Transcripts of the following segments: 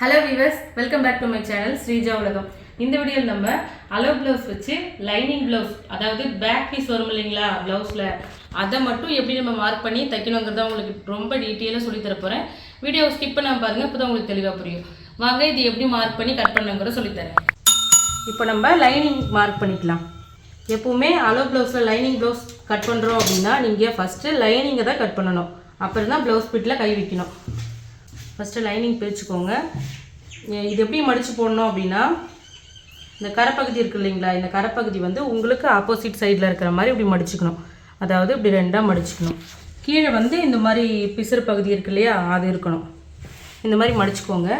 Hello viewers welcome back to my channel Sreeja Ulagam இந்த வீடியோவில் நம்ம அலோ ப்ளவுஸ் வச்சு லைனிங் ப்ளவுஸ் அதாவது பேக் பீஸ் வரும் இல்லைங்களா ப்ளவுஸில் அதை மட்டும் எப்படி நம்ம மார்க் பண்ணி தைக்கணுங்கிறத உங்களுக்கு ரொம்ப டீட்டெயிலாக சொல்லி தர போகிறேன் வீடியோவை ஸ்கிப் பண்ணாம பாருங்கள் இப்போ தான் உங்களுக்கு தெளிவாக புரியும். வாங்க இது எப்படி மார்க் பண்ணி கட் பண்ணுங்கிற சொல்லித்தரேன். இப்போ நம்ம லைனிங் மார்க் பண்ணிக்கலாம். எப்போவுமே அலோ ப்ளவுஸில் லைனிங் ப்ளவுஸ் கட் பண்ணுறோம் அப்படின்னா நீங்கள் ஃபஸ்ட்டு லைனிங்கை தான் கட் பண்ணணும். அப்புறம் தான் ப்ளவுஸ் பிட்டில் கை வைக்கணும். ஃபஸ்ட்டு லைனிங் பிரிச்சுக்கோங்க. இது எப்படி மடித்து போடணும் அப்படின்னா இந்த கரைப்பகுதி இருக்கு இல்லைங்களா? இந்த கரைப்பகுதி வந்து உங்களுக்கு ஆப்போசிட் சைடில் இருக்கிற மாதிரி இப்படி மடிச்சுக்கணும். அதாவது இப்படி ரெண்டாக மடிச்சுக்கணும். கீழே வந்து இந்த மாதிரி பிசுறு பகுதி இருக்கு இல்லையா? அது இருக்கணும். இந்த மாதிரி மடிச்சுக்கோங்க.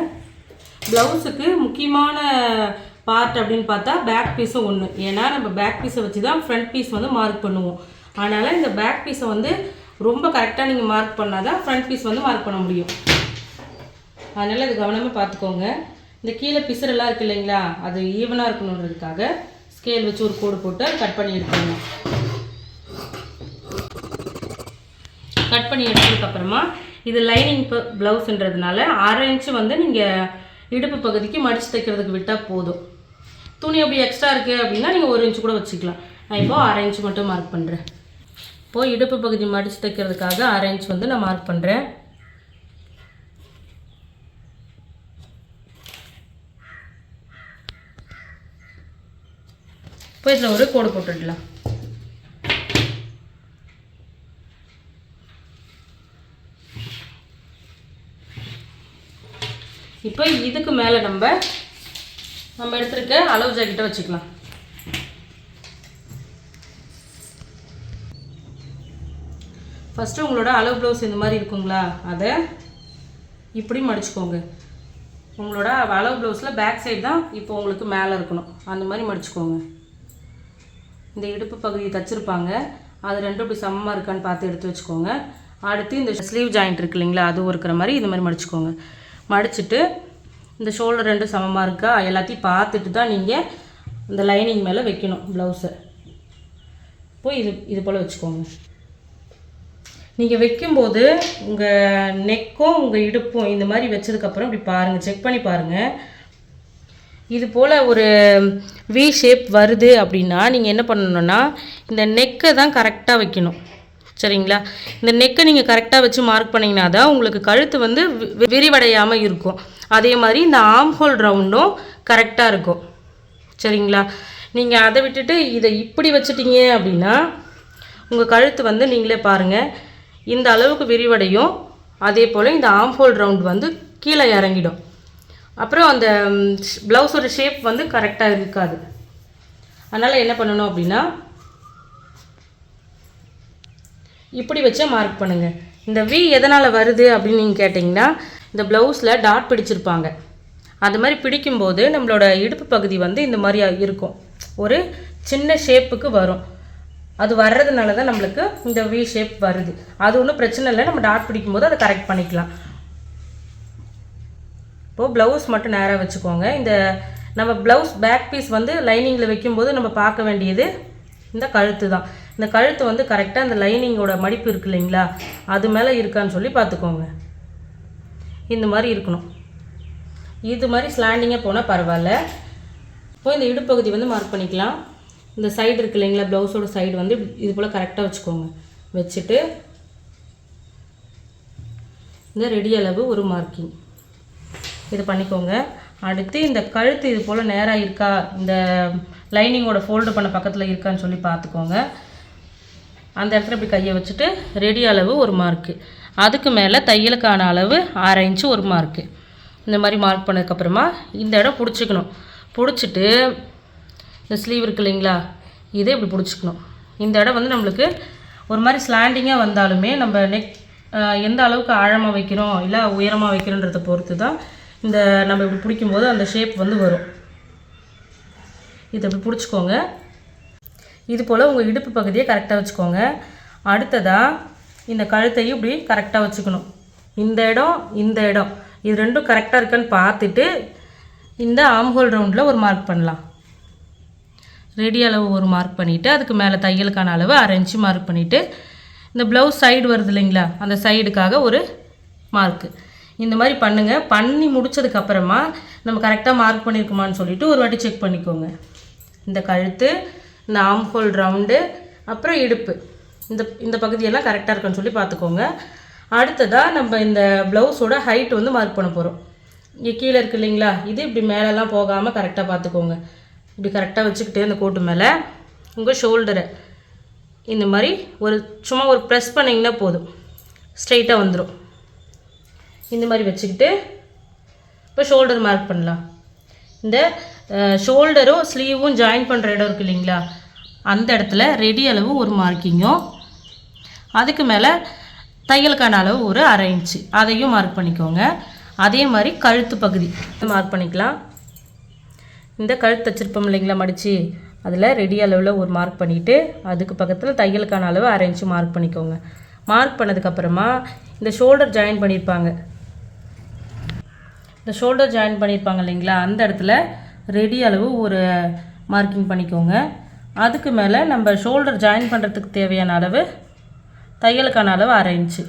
ப்ளவுஸுக்கு முக்கியமான பார்ட் அப்படின்னு பார்த்தா பேக் பீஸும் ஒன்று ஏன்னா நம்ம பேக் பீஸை வச்சு தான் ஃப்ரண்ட் பீஸ் வந்து மார்க் பண்ணுவோம். அதனால் இந்த பேக் பீஸை வந்து ரொம்ப கரெக்டாக நீங்கள் மார்க் பண்ணால் தான் ஃப்ரண்ட் பீஸ் வந்து மார்க் பண்ண முடியும். அதனால் அது கவனமாக பார்த்துக்கோங்க. இந்த கீழே பிசுறெல்லாம் இருக்குது இல்லைங்களா? அது ஈவனாக இருக்கணுன்றதுக்காக ஸ்கேல் வச்சு ஒரு கோடு போட்டு கட் பண்ணி எடுத்துக்கணும் கட் பண்ணி எடுத்ததுக்கப்புறமா இது லைனிங் ப்ளவுஸ்ன்றதுனால அரை இன்ச்சு வந்து நீங்கள் இடுப்பு பகுதிக்கு மடித்து தைக்கிறதுக்கு விட்டால் போதும். துணி அப்படி எக்ஸ்ட்ரா இருக்குது அப்படின்னா நீங்கள் ஒரு இன்ச்சு கூட வச்சுக்கலாம். நான் இப்போது அரை இன்ச்சு மட்டும் மார்க் பண்ணுறேன் இப்போது இடுப்பு பகுதி மடித்து தைக்கிறதுக்காக அரை இன்ச் வந்து நான் மார்க் பண்ணுறேன் இப்போ இதில் ஒரு கோடு போட்டுடலாம். இப்போ இதுக்கு மேலே நம்ம நம்ம எடுத்துருக்க அளவு ஜாக்கெட்டை வச்சுக்கலாம். ஃபஸ்ட்டு உங்களோட அளவு ப்ளவுஸ் இந்த மாதிரி இருக்குங்களா? அதை இப்படி மடிச்சுக்கோங்க. உங்களோட அளவு ப்ளவுஸில் பேக் சைடு தான் இப்போ உங்களுக்கு மேலே இருக்கணும். அந்த மாதிரி மடிச்சுக்கோங்க. இந்த இடுப்பு பகுதியை தச்சிருப்பாங்க. அது ரெண்டும் இப்படி சமமாக இருக்கான்னு பார்த்து எடுத்து வச்சுக்கோங்க. அடுத்து இந்த ஸ்லீவ் ஜாயிண்ட் இருக்கு இல்லைங்களா அதுவும் இருக்கிற மாதிரி இந்த மாதிரி மடிச்சுக்கோங்க. மடிச்சுட்டு இந்த ஷோல்டர் ரெண்டும் சமமாக இருக்கா எல்லாத்தையும் பார்த்துட்டு தான் நீங்கள் இந்த லைனிங் மேலே வைக்கணும் ப்ளவுஸை போய் இது இது போல் வச்சுக்கோங்க. நீங்கள் வைக்கும்போது உங்கள் நெக்கும் உங்கள் இடுப்பும் இந்த மாதிரி வச்சதுக்கப்புறம் இப்படி பாருங்கள் செக் பண்ணி பாருங்கள் இது போல் ஒரு வி ஷேப் வருது அப்படின்னா நீங்கள் என்ன பண்ணணுன்னா இந்த நெக்கை தான் கரெக்டாக வைக்கணும். சரிங்களா? இந்த நெக்கை நீங்கள் கரெக்டாக வச்சு மார்க் பண்ணிங்கன்னா தான் உங்களுக்கு கழுத்து வந்து வி- விரிவடையாமல் இருக்கும். அதே மாதிரி இந்த ஆம் ஹோல் ரவுண்டும் கரெக்டாக இருக்கும். சரிங்களா? நீங்கள் அதை விட்டுட்டு இதை இப்படி வச்சுட்டீங்க அப்படின்னா உங்கள் கழுத்து வந்து நீங்களே பாருங்கள் இந்த அளவுக்கு விரிவடையும். அதே போல் இந்த ஆம் ஹோல் ரவுண்ட் வந்து கீழே இறங்கிடும். அப்புறம் அந்த ப்ளவுஸோட ஷேப் வந்து கரெக்டாக இருக்காது. அதனால் என்ன பண்ணணும் அப்படின்னா இப்படி வச்சே மார்க் பண்ணுங்கள் இந்த வி எதனால் வருது அப்படின்னு நீங்கள் கேட்டிங்கன்னா இந்த ப்ளவுஸில் டாட் பிடிச்சிருப்பாங்க. அது மாதிரி பிடிக்கும்போது நம்மளோட இடுப்பு பகுதி வந்து இந்த மாதிரி இருக்கும். ஒரு சின்ன ஷேப்புக்கு வரும். அது வர்றதுனால தான் நம்மளுக்கு இந்த வி ஷேப் வருது. அது ஒன்றும் பிரச்சனை இல்லை. நம்ம டாட் பிடிக்கும்போது அதை கரெக்ட் பண்ணிக்கலாம். இப்போது ப்ளவுஸ் மட்டும் நேராக வச்சுக்கோங்க. இந்த நம்ம ப்ளவுஸ் பேக் பீஸ் வந்து லைனிங்கில் வைக்கும்போது நம்ம பார்க்க வேண்டியது இந்த கழுத்து தான். இந்த கழுத்து வந்து கரெக்டாக இந்த லைனிங்கோட மடிப்பு இருக்கு இல்லைங்களா? அது மேலே இருக்கான்னு சொல்லி பார்த்துக்கோங்க. இந்த மாதிரி இருக்கணும். இது மாதிரி ஸ்லாண்டிங்காக போனால் பரவாயில்ல. இப்போ இந்த இடுப்பகுதி வந்து மார்க் பண்ணிக்கலாம். இந்த சைடு இருக்கு இல்லைங்களா? ப்ளவுஸோட சைடு வந்து இது போல் கரெக்டாக வச்சுக்கோங்க. வச்சுட்டு இந்த ரெடி அளவு ஒரு மார்க்கிங் இது பண்ணிக்கோங்க. அடுத்து இந்த கழுத்து இது போல் நேராக இருக்கா? இந்த லைனிங்கோட ஃபோல்டு பண்ண பக்கத்தில் இருக்கான்னு சொல்லி பார்த்துக்கோங்க. அந்த இடத்துல இப்படி கையை வச்சுட்டு ரெடி அளவு ஒரு மார்க்கு அதுக்கு மேலே தையலுக்கான அளவு அரை இன்ச்சு ஒரு மார்க்கு இந்த மாதிரி மார்க் பண்ணதுக்கப்புறமா இந்த இடம் பிடிச்சிக்கணும். பிடிச்சிட்டு இந்த ஸ்லீவ் இருக்கு இல்லைங்களா? இதே இப்படி பிடிச்சிக்கணும். இந்த இடம் வந்து நம்மளுக்கு ஒரு மாதிரி ஸ்லாண்டிங்காக வந்தாலுமே நம்ம நெக் எந்த அளவுக்கு ஆழமாக வைக்கிறோம் இல்லை உயரமாக வைக்கிறோன்றதை பொறுத்து தான் இந்த நம்ம இப்படி பிடிக்கும்போது அந்த ஷேப் வந்து வரும். இதை இப்படி பிடிச்சிக்கோங்க. இது போல் உங்கள் இடுப்பு பகுதியை கரெக்டாக வச்சுக்கோங்க. அடுத்ததாக இந்த கழுத்தையும் இப்படி கரெக்டாக வச்சுக்கணும். இந்த இடம் இந்த இடம். இது ரெண்டும் கரெக்டாக இருக்கான்னு பார்த்துட்டு இந்த ஆம்ஹோல் ரவுண்டில் ஒரு மார்க் பண்ணலாம். ரெடி அளவு ஒரு மார்க் பண்ணிவிட்டு அதுக்கு மேலே தையலுக்கான அளவு அரை இன்ச்சு மார்க் பண்ணிவிட்டு இந்த ப்ளவுஸ் சைடு வருது இல்லைங்களா? அந்த சைடுக்காக ஒரு மார்க்கு இந்த மாதிரி பண்ணுங்கள் பண்ணி முடிச்சதுக்கப்புறமா நம்ம கரெக்டாக மார்க் பண்ணியிருக்குமான்னு சொல்லிவிட்டு ஒரு வாட்டி செக் பண்ணிக்கோங்க. இந்த கழுத்து இந்த ஆம்ஹோல் ரவுண்டு அப்புறம் இடுப்பு. இந்த இந்த பகுதியெல்லாம் கரெக்டாக இருக்குன்னு சொல்லி பார்த்துக்கோங்க. அடுத்ததாக நம்ம இந்த ப்ளவுஸோட ஹைட் வந்து மார்க் பண்ண போகிறோம் இங்கே கீழே இருக்கு இல்லைங்களா? இது இப்படி மேலெல்லாம் போகாமல் கரெக்டாக பார்த்துக்கோங்க. இப்படி கரெக்டாக வச்சுக்கிட்டே இந்த கோட்டு மேலே. உங்கள் ஷோல்டரை இந்த மாதிரி ஒரு சும்மா ஒரு ப்ரெஸ் பண்ணிங்கன்னா போதும். ஸ்ட்ரைட்டாக வந்துடும் இந்த மாதிரி வச்சுக்கிட்டு இப்போ ஷோல்டர் மார்க் பண்ணலாம். இந்த ஷோல்டரும் ஸ்லீவும் ஜாயின் பண்ணுற இடம் இருக்கு இல்லைங்களா? அந்த இடத்துல ரெடி அளவு ஒரு மார்க்கிங்கும் அதுக்கு மேலே தையலுக்கான அளவு ஒரு அரை இன்ச்சு அதையும் மார்க் பண்ணிக்கோங்க. அதே மாதிரி கழுத்து பகுதி மார்க் பண்ணிக்கலாம். இந்த கழுத்து வச்சுருப்போம் இல்லைங்களா மடித்து அதில் ரெடி அளவில் ஒரு மார்க் பண்ணிவிட்டு அதுக்கு பக்கத்தில் தையலுக்கான அளவு அரை இன்ச்சு மார்க் பண்ணிக்கோங்க. மார்க் பண்ணதுக்கப்புறமா இந்த ஷோல்டர் ஜாயின் பண்ணியிருப்பாங்க இந்த ஷோல்டர் ஜாயின் பண்ணியிருப்பாங்க இல்லைங்களா அந்த இடத்துல ரெடி அளவு ஒரு மார்க்கிங் பண்ணிக்கோங்க. அதுக்கு மேலே நம்ம ஷோல்டர் ஜாயின் பண்ணுறதுக்கு தேவையான அளவு தையலுக்கான அளவு அரை இன்ச்சு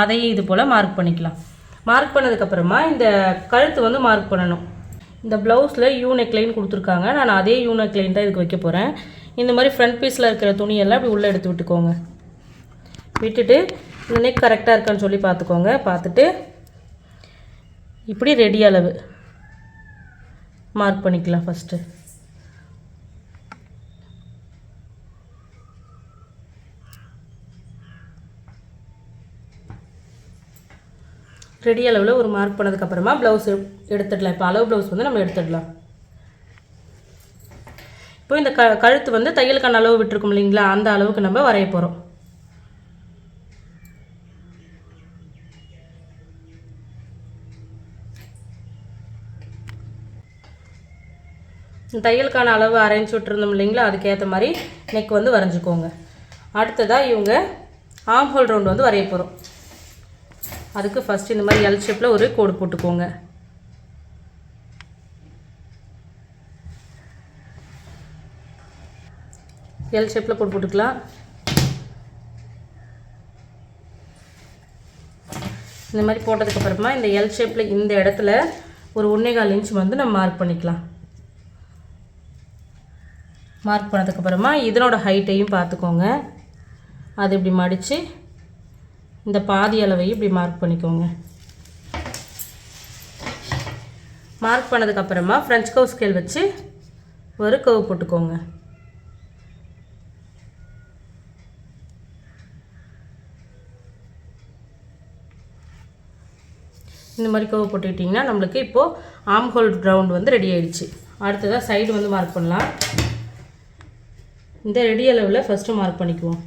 அதையும் இது போல் மார்க் பண்ணிக்கலாம். மார்க் பண்ணதுக்கப்புறமா இந்த கழுத்து வந்து மார்க் பண்ணணும். இந்த ப்ளவுஸில் யூனெக் லைன் கொடுத்துருக்காங்க. நான் அதே யூனெக் லைன் தான் இதுக்கு வைக்க போகிறேன் இந்த மாதிரி ஃப்ரண்ட் பீஸில் இருக்கிற துணியெல்லாம் இப்படி உள்ளே எடுத்து விட்டுக்கோங்க. விட்டுட்டு இந்த நெக் கரெக்டாக இருக்கான்னு சொல்லி பார்த்துக்கோங்க. பார்த்துட்டு இப்படி ரெடி அளவு. மார்க் பண்ணிக்கலாம் ஃபஸ்ட்டு ரெடி அளவில் ஒரு மார்க் பண்ணதுக்கப்புறமா ப்ளவுஸ் எடுத்துடலாம். இப்போ அளவு ப்ளவுஸ் வந்து நம்ம எடுத்துடலாம். இப்போ இந்த க கழுத்து வந்து தையலுக்கான அளவு விட்டுருக்கோம் இல்லைங்களா? அந்த அளவுக்கு நம்ம வரைய போகிறோம் தையலுக்கான அளவு அரேஞ்ச் விட்டுருந்தோம் இல்லைங்களா? அதுக்கேற்ற மாதிரி நெக் வந்து வரைஞ்சிக்கோங்க. அடுத்ததாக இவங்க ஆம் ஹோல் ரவுண்ட் வந்து வரைய போகிறோம் அதுக்கு ஃபஸ்ட் இந்த மாதிரி எல் ஷேப்பில் ஒரு கோடு போட்டுக்கோங்க. எல் ஷேப்பில் கோடு போட்டுக்கலாம். இந்த மாதிரி போட்டதுக்கப்புறமா இந்த எல் ஷேப்பில் இந்த இடத்துல ஒரு ஒன்றே கால் இன்ச் வந்து நம்ம மார்க் பண்ணிக்கலாம். மார்க் பண்ணதுக்கப்புறமா இதனோட ஹைட்டையும் பார்த்துக்கோங்க. அது இப்படி மடித்து இந்த பாதி அளவையும் இப்படி மார்க் பண்ணிக்கோங்க. மார்க் பண்ணதுக்கப்புறமா ஃப்ரெஞ்ச் கவ் ஸ்கேல் வச்சு ஒரு கவ் போட்டுக்கோங்க. இந்த மாதிரி கவ் போட்டுக்கிட்டிங்கன்னா நம்மளுக்கு இப்போது ஆம்ஹோல் ரவுண்ட் வந்து ரெடி ஆகிடுச்சு அடுத்ததாக சைடு வந்து மார்க் பண்ணலாம். இந்த ரெடி அளவில் ஃபஸ்ட்டு மார்க் பண்ணிக்குவோம்.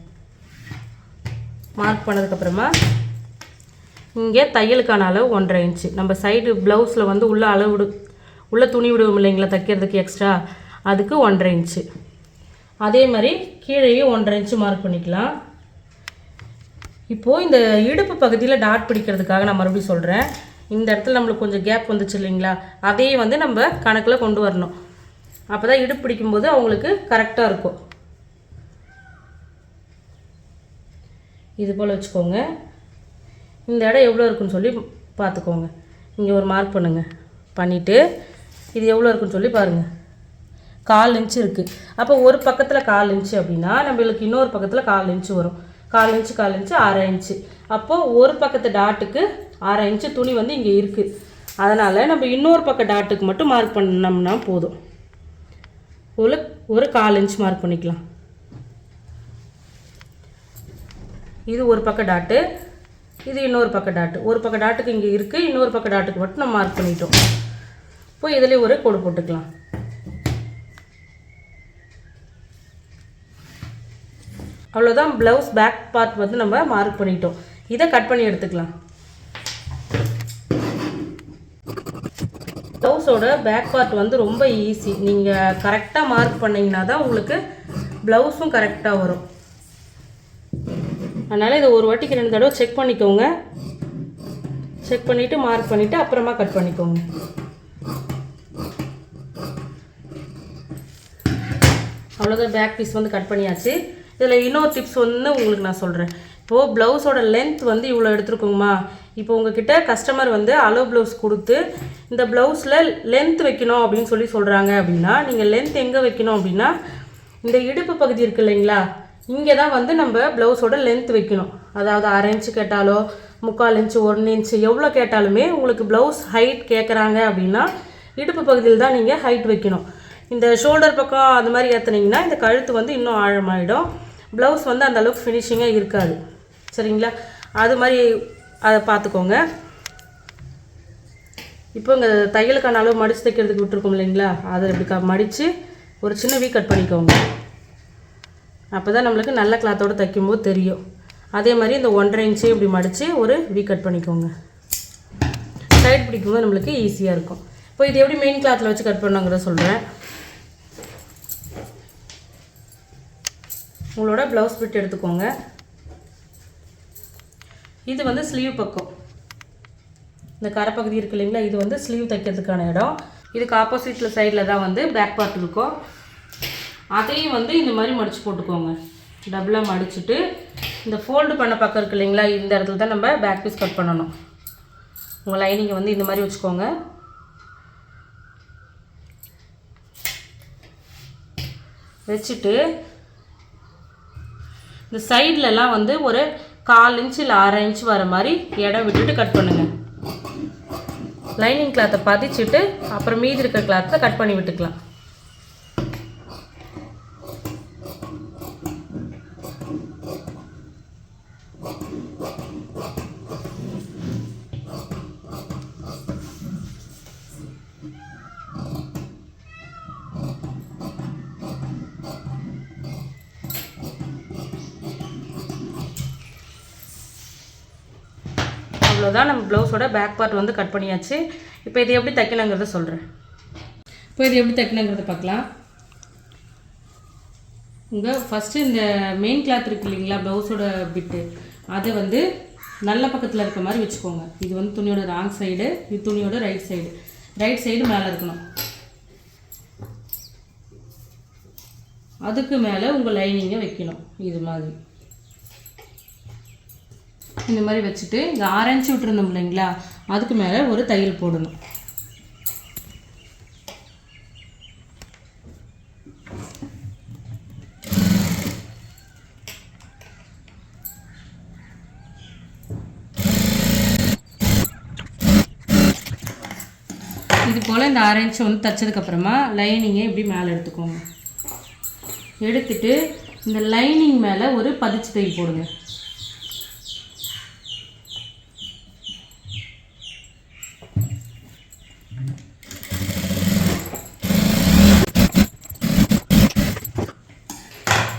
மார்க் பண்ணதுக்கப்புறமா இங்கே தையலுக்கான அளவு ஒன்றரை இன்ச்சு நம்ம சைடு ப்ளவுஸில் வந்து உள்ள அளவு விடு உள்ளே துணி விடுவோம் இல்லைங்களா தைக்கிறதுக்கு எக்ஸ்ட்ரா அதுக்கு ஒன்றரை இன்ச்சு அதே மாதிரி கீழேயும் ஒன்றரை இன்ச்சு மார்க் பண்ணிக்கலாம். இப்போது இந்த இடுப்பு பகுதியில் டாட் பிடிக்கிறதுக்காக நான் மறுபடியும் சொல்கிறேன் இந்த இடத்துல நம்மளுக்கு கொஞ்சம் கேப் வந்துச்சு இல்லைங்களா அதையே வந்து நம்ம கணக்கில் கொண்டு வரணும். அப்போ தான் இடுப்பு பிடிக்கும்போது அவங்களுக்கு கரெக்டாக இருக்கும். இது போல் வச்சுக்கோங்க. இந்த இடம் எவ்வளோ இருக்குன்னு சொல்லி பார்த்துக்கோங்க. இங்கே ஒரு மார்க் பண்ணுங்கள் பண்ணிவிட்டு இது எவ்வளோ இருக்குன்னு சொல்லி பாருங்கள் கால் இன்ச்சு இருக்குது அப்போ ஒரு பக்கத்தில் கால் இன்ச்சு அப்படின்னா நம்மளுக்கு இன்னொரு பக்கத்தில் கால் இன்ச்சு வரும். கால் இன்ச்சு கால் இன்ச்சு அரை இன்ச்சு அப்போது ஒரு பக்கத்து டாட்டுக்கு அரை இன்ச்சு துணி வந்து இங்கே இருக்குது அதனால் நம்ம இன்னொரு பக்கம் டாட்டுக்கு மட்டும் மார்க் பண்ணோம்னா போதும். ஒரு ஒரு கால் இன்ச் மார்க் பண்ணிக்கலாம். இது ஒரு பக்கம் டாட்டு இது இன்னொரு பக்கம் டாட்டு ஒரு பக்கம் டாட்டுக்கு இங்கே இருக்குது இன்னொரு பக்கம் டாட்டுக்கு மட்டும் நம்ம மார்க் பண்ணிட்டோம். இப்போ இதில் ஒரு கோடு போட்டுக்கலாம். அவ்வளோதான் ப்ளவுஸ் பேக் பார்ட் வந்து நம்ம மார்க் பண்ணிட்டோம். இதை கட் பண்ணி எடுத்துக்கலாம். ப்ளவுஸோட பேக் பார்ட் வந்து ரொம்ப ஈஸி நீங்கள் கரெக்டாக மார்க் பண்ணிங்கன்னா தான் உங்களுக்கு ப்ளவுஸும் கரெக்டாக வரும். அதனால் இதை ஒரு வாட்டிக்கு ரெண்டு தடவை செக் பண்ணிக்கோங்க. செக் பண்ணிவிட்டு மார்க் பண்ணிவிட்டு அப்புறமா கட் பண்ணிக்கோங்க. அவ்வளோதான் பேக் பீஸ் வந்து கட் பண்ணியாச்சு. இதில் இன்னொரு டிப்ஸ் வந்து உங்களுக்கு நான் சொல்கிறேன் இப்போது ப்ளவுஸோட லென்த் வந்து இவ்வளோ எடுத்துருக்கோங்கம்மா இப்போ உங்ககிட்ட கஸ்டமர் வந்து அலோ ப்ளவுஸ் கொடுத்து இந்த ப்ளவுஸில் லென்த் வைக்கணும் அப்படின்னு சொல்லி சொல்கிறாங்க அப்படின்னா நீங்கள் லென்த் எங்கே வைக்கணும் அப்படின்னா இந்த இடுப்பு பகுதி இருக்குது இல்லைங்களா? இங்கே தான் வந்து நம்ம ப்ளவுஸோட லென்த் வைக்கணும். அதாவது அரை இன்ச்சு கேட்டாலோ முக்கால் இன்ச்சு ஒன்று இன்ச்சு எவ்வளோ கேட்டாலுமே உங்களுக்கு ப்ளவுஸ் ஹைட் கேட்குறாங்க அப்படின்னா இடுப்பு பகுதியில் தான் நீங்கள் ஹைட் வைக்கணும். இந்த ஷோல்டர் பக்கம் அந்த மாதிரி ஏற்றுனீங்கன்னா இந்த கழுத்து வந்து இன்னும் ஆழமாயிடும். ப்ளவுஸ் வந்து அந்த அளவுக்கு ஃபினிஷிங்காக இருக்காது. சரிங்களா? அது மாதிரி அதை பார்த்துக்கோங்க. இப்போ இங்கே தையலுக்கான அளவு மடித்து தைக்கிறதுக்கு விட்டுருக்கோம் இல்லைங்களா? அதை இப்படி க மடித்து ஒரு சின்ன வீ கட் பண்ணிக்கோங்க. அப்போ தான் நம்மளுக்கு நல்ல கிளாத்தோடு தைக்கும்போது தெரியும். அதே மாதிரி இந்த ஒன்றரை இன்ச்சு இப்படி மடித்து ஒரு வீ கட் பண்ணிக்கோங்க. சைட் பிடிக்கும்போது நம்மளுக்கு ஈஸியாக இருக்கும். இப்போ இது எப்படி மெயின் கிளாத்தில் வச்சு கட் பண்ணுங்கிறத சொல்கிறேன் உங்களோட ப்ளவுஸ் பிட் எடுத்துக்கோங்க. இது வந்து ஸ்லீவ் பக்கம். இந்த கரைப்பகுதி இருக்கு இல்லைங்களா இது வந்து ஸ்லீவ் தைக்கிறதுக்கான இடம். இதுக்கு ஆப்போசிட்டில் சைடில் தான் வந்து பேக் பார்ட் இருக்கும். அதையும் வந்து இந்த மாதிரி மடித்து போட்டுக்கோங்க. டபுளாக மடிச்சுட்டு இந்த ஃபோல்டு பண்ண பக்கம் இருக்கு இல்லைங்களா இந்த இடத்துல தான் நம்ம பேக் பீஸ் கட் பண்ணணும். உங்கள் லைனிங்கை வந்து இந்த மாதிரி வச்சுக்கோங்க. வச்சுட்டு இந்த சைட்லலாம் வந்து ஒரு கால் இன்ச்சு இல்லை அரை இன்ச்சு வர மாதிரி இடம் விட்டுட்டு கட் பண்ணுங்கள் லைனிங் கிளாத்தை பதிச்சுட்டு அப்புறம் மீதி இருக்கிற கிளாத்தை கட் பண்ணி விட்டுக்கலாம். அவ்வளோதான் நம்ம ப்ளவுஸோட பேக் பார்ட் வந்து கட் பண்ணியாச்சு. இப்போ இது எப்படி தைக்கணுங்கிறத சொல்கிறேன் இப்போ இது எப்படி தைக்கணுங்கிறத பார்க்கலாம். உங்கள் ஃபஸ்ட்டு இந்த மெயின் கிளாத் இருக்கு இல்லைங்களா ப்ளவுஸோட பிட்டு அதை வந்து நல்ல பக்கத்தில் இருக்க மாதிரி வச்சுக்கோங்க. இது வந்து துணியோட ராங் சைடு இது துணியோட ரைட் சைடு ரைட் சைடு மேலே இருக்கணும். அதுக்கு மேலே உங்கள் லைனிங்கை வைக்கணும். இது மாதிரி. இந்த மாதிரி வச்சுட்டு இந்த ஆரஞ்சு விட்டுருந்தோம் இல்லைங்களா? அதுக்கு மேலே ஒரு தையல் போடணும். இது போல் இந்த ஆரஞ்சு வந்து தைச்சதுக்கப்புறமா லைனிங்கை இப்படி மேலே எடுத்துக்கோங்க. எடுத்துட்டு இந்த லைனிங் மேலே ஒரு பதிச்சு தையல் போடுங்க.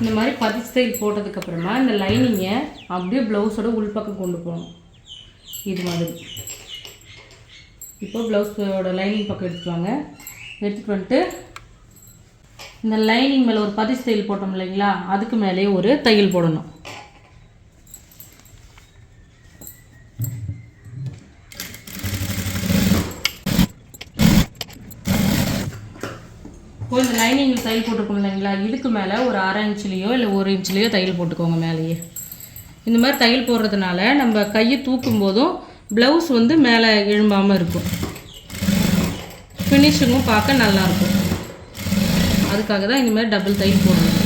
இந்த மாதிரி பதிச்சு தையல் போட்டதுக்கப்புறமா இந்த லைனிங்கை அப்படியே ப்ளவுஸோட உள்பக்கம் கொண்டு போகணும். இது மாதிரி. இப்போ ப்ளவுஸோட லைனிங் பக்கம் எடுத்துட்டு வாங்க. எடுத்துகிட்டு வந்துட்டு இந்த லைனிங் மேலே ஒரு பதிச்சு தையல் போட்டோம் இல்லைங்களா? அதுக்கு மேலேயே ஒரு தையல் போடணும். இப்போ இந்த லைனிங்கில் தையல் போட்டிருக்கோம் இல்லைங்களா? இதுக்கு மேலே ஒரு அரை இன்ச்லேயோ இல்லை ஒரு இன்ச்லேயோ தையல் போட்டுக்கோங்க மேலேயே. இந்த மாதிரி தையல் போடுறதுனால நம்ம கையை தூக்கும் போதும் ப்ளவுஸ் வந்து மேலே எழும்பாமல் இருக்கும். ஃபினிஷிங்கும் பார்க்க நல்லாயிருக்கும் அதுக்காக தான் இந்த மாதிரி டபுள் தையல் போடணும்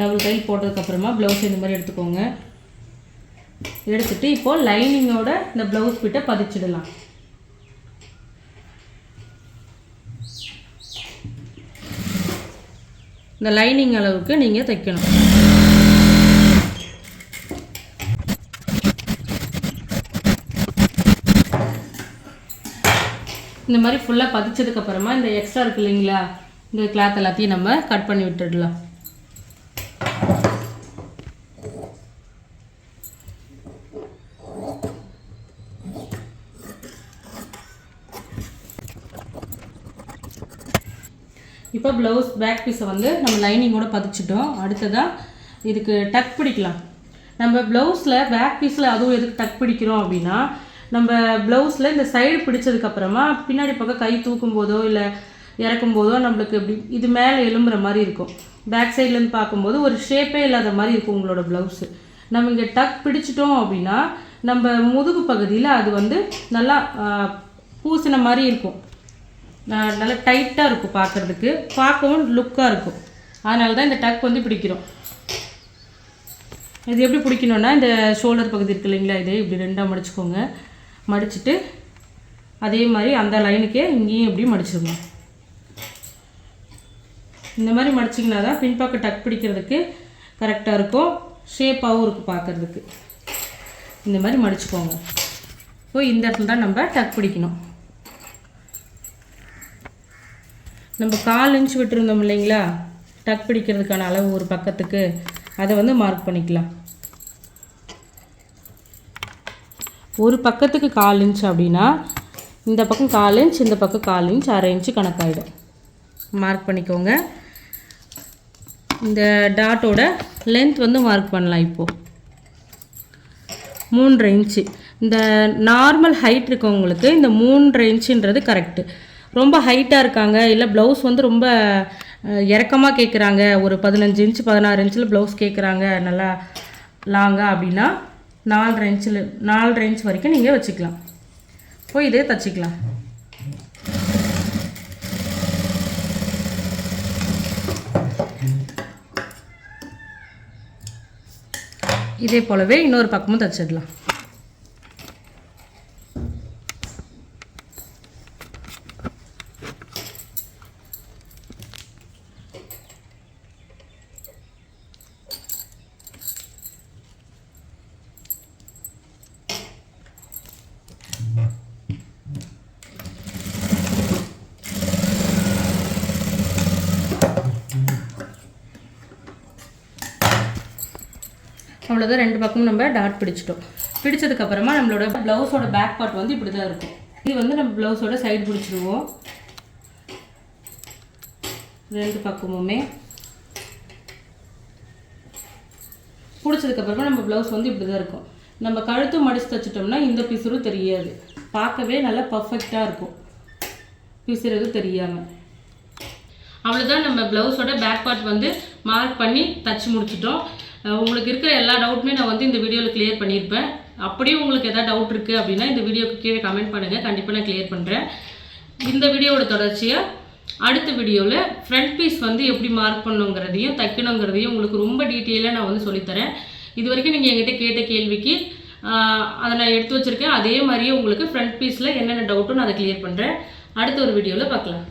டபுள் தையல் போட்டதுக்கப்புறமா ப்ளவுஸ் இந்த மாதிரி எடுத்துக்கோங்க. எடுத்துட்டு இப்போ லைனிங்கோட இந்த ப்ளவுஸ் பிட்டை பதிச்சிடலாம். இந்த லைனிங் அளவுக்கு நீங்கள் தைக்கணும். இந்த மாதிரி ஃபுல்லாக பதிச்சதுக்கப்புறமா இந்த எக்ஸ்ட்ரா இருக்கு இல்லைங்களா? இந்த கிளாத் எல்லாத்தையும் நம்ம கட் பண்ணி விட்டுடலாம். இப்போ ப்ளவுஸ் பேக் பீஸை வந்து நம்ம லைனிங்கோட பதிச்சிட்டோம். அடுத்ததாக இதுக்கு டக் பிடிக்கலாம். நம்ம ப்ளவுஸில் பேக் பீஸில் அதுவும் எதுக்கு டக் பிடிக்கிறோம் அப்படின்னா நம்ம ப்ளவுஸில் இந்த சைடு பிடிச்சதுக்கப்புறமா பின்னாடி பக்கம் கை தூக்கும் போதோ இல்லை இறக்கும் போதோ நம்மளுக்கு இப்படி இது மேலே எலும்புற மாதிரி இருக்கும். பேக் சைட்லேருந்து பார்க்கும்போது ஒரு ஷேப்பே இல்லாத மாதிரி இருக்கும் உங்களோட ப்ளவுஸு நம்ம இங்கே டக் பிடிச்சிட்டோம் அப்படின்னா நம்ம முதுகு பகுதியில் அது வந்து நல்லா பூசின மாதிரி இருக்கும். நல்லா டைட்டாக இருக்கும் பார்க்குறதுக்கு. பார்க்கவும் லுக்காக இருக்கும். அதனால தான் இந்த டக் வந்து பிடிக்கிறோம். இது எப்படி பிடிக்கணுன்னா இந்த ஷோல்டர் பகுதி இருக்கு இல்லைங்களா இதே இப்படி ரெண்டாக மடிச்சுக்கோங்க. மடிச்சுட்டு அதே மாதிரி அந்த லைனுக்கே இங்கேயும் இப்படி மடிச்சிருங்க. இந்த மாதிரி மடிச்சிங்கன்னா தான் பின்பக்கம் டக் பிடிக்கிறதுக்கு கரெக்டாக இருக்கும். ஷேப்பாகவும் இருக்கும் பார்க்குறதுக்கு. இந்த மாதிரி மடிச்சுக்கோங்க. ஸோ இந்த இடத்துல தான் நம்ம டக் பிடிக்கணும். நம்ம கால் இன்ச் விட்டுருந்தோம் இல்லைங்களா? டக் பிடிக்கிறதுக்கான அளவு ஒரு பக்கத்துக்கு. அதை வந்து மார்க் பண்ணிக்கலாம். ஒரு பக்கத்துக்கு கால் இன்ச் அப்படின்னா இந்த பக்கம் கால் இன்ச் இந்த பக்கம் கால் இன்ச் அரை இன்ச்சு கணக்காயிடும். மார்க் பண்ணிக்கோங்க. இந்த டாட்டோட லென்த் வந்து மார்க் பண்ணலாம் இப்போது மூன்றரை இன்ச்சு. இந்த நார்மல் ஹைட் இருக்கவங்களுக்கு இந்த மூன்றரை இன்ச்சுன்றது கரெக்டு ரொம்ப ஹைட்டாக இருக்காங்க. இல்லை ப்ளவுஸ் வந்து ரொம்ப இறக்கமாக கேட்குறாங்க ஒரு பதினஞ்சு இன்ச்சு பதினாறு இன்ச்சில் ப்ளவுஸ் கேட்குறாங்க நல்லா லாங்காக அப்படின்னா நாலரை இன்ச்சில் நாலரை இன்ச் வரைக்கும் நீங்கள் வச்சுக்கலாம். போய் இதே தச்சுக்கலாம். இதே போலவே இன்னொரு பக்கமும் தச்சிடலாம். அவ்வளோதான் ரெண்டு பக்கமும் நம்ம டாட் பிடிச்சிட்டோம். பிடிச்சதுக்கப்புறமா நம்மளோட ப்ளவுஸோட பேக் பார்ட் வந்து இப்படி தான் இருக்கும். இது வந்து நம்ம ப்ளவுஸோட சைடு பிடிச்சிடுவோம் ரெண்டு பக்கமுமே. பிடிச்சதுக்கப்புறமா நம்ம ப்ளவுஸ் வந்து இப்படி தான் இருக்கும். நம்ம கழுத்து மடிச்சு தைச்சிட்டோம்னா இந்த பிசுறும் தெரியாது. பார்க்கவே நல்லா பர்ஃபெக்டாக இருக்கும். பிசுறது தெரியாமல் அவ்வளோதான் நம்ம ப்ளவுஸோட பேக் பார்ட் வந்து மார்க் பண்ணி தச்சு முடிச்சிட்டோம். உங்களுக்கு இருக்கிற எல்லா டவுட்டுமே நான் வந்து இந்த வீடியோவில் கிளியர் பண்ணியிருப்பேன். அப்படியே உங்களுக்கு எதாவது டவுட் இருக்குது அப்படின்னா இந்த வீடியோக்கு கீழே கமெண்ட் பண்ணுங்கள் கண்டிப்பாக நான் கிளியர் பண்ணுறேன் இந்த வீடியோவோட தொடர்ச்சியாக அடுத்த வீடியோவில் ஃப்ரண்ட் பீஸ் வந்து எப்படி மார்க் பண்ணுங்கிறதையும் தைக்கணுங்கிறதையும் உங்களுக்கு ரொம்ப டீட்டெயிலாக நான் வந்து சொல்லித்தரேன். இது வரைக்கும் நீங்கள் என்கிட்ட கேட்ட கேள்விக்கு அதை நான் எடுத்து வச்சுருக்கேன். அதே மாதிரியே உங்களுக்கு ஃப்ரண்ட் பீஸில் என்னென்ன டவுட்டும் நான் அதை கிளியர் பண்ணுறேன் அடுத்த ஒரு வீடியோவில் பார்க்கலாம்.